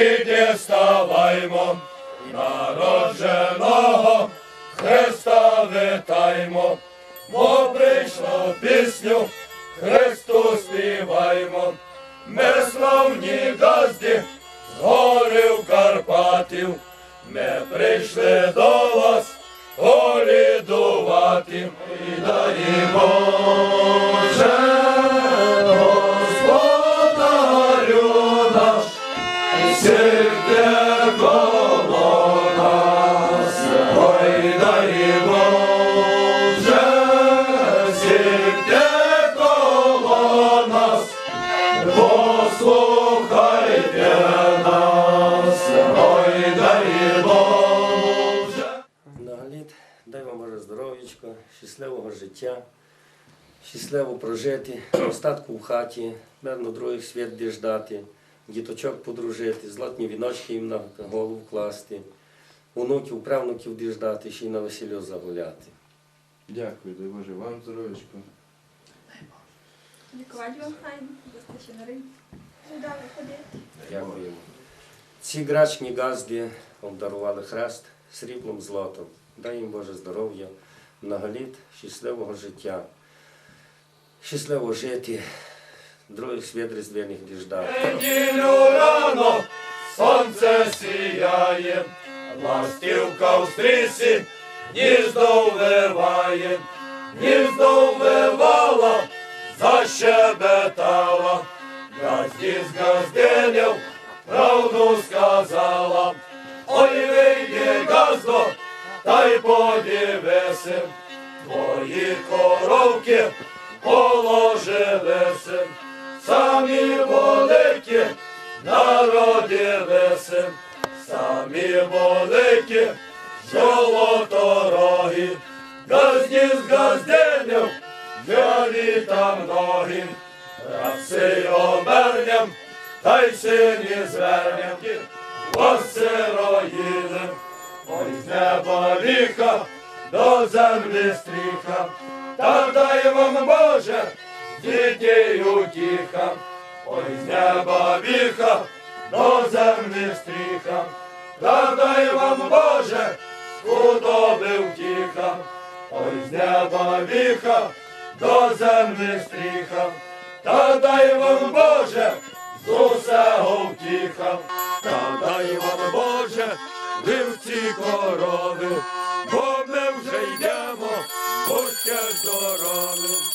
Вийди, ставаймо, народженого Христа вітаймо, мо прийшло пісню, Христу співаймо, ми славні газді, з горів Карпатів, ми прийшли до вас колідувати і даємо дай вам Боже здоров'ячко, щасливого життя, щасливо прожити, остатку в хаті, мирно других світ діждати, діточок подружити, злотні віночки їм на голову класти, онуків, правнуків діждати, ще й на весіллю загуляти. Дякую, дай Боже, вам здоров'ячко. Лікувати вам файно, достатньо на ходити. Дякуємо. Ці грачні газди обдарували хрест сріблом злотом. Дай їм Боже здоров'я, многоліт, щасливого життя, щасливо жити, других світ різдвяних діждати. Неділю рано сонце сіяє, ластівка в стрісі, гніздо виває, гніздо вивала, защебетала, газді з газдинів правду сказала. Ой, вийди, газдо, та й подивися, твої коровки положилися, самі великі народилися, самі великі золоторогі, газді з газденів, вялі там ноги, раси обернем, та й сині звернем, вас сироїдем, ой з неба віха, до землі стріха, та дай вам Боже, дітей утіха, ой з неба віха, до землі стріха, та дай вам Боже, худоби втіха, ой з неба віха, до землі стріха, та дай вам Боже, з усього втіха, та дай вам Боже, вівці корови,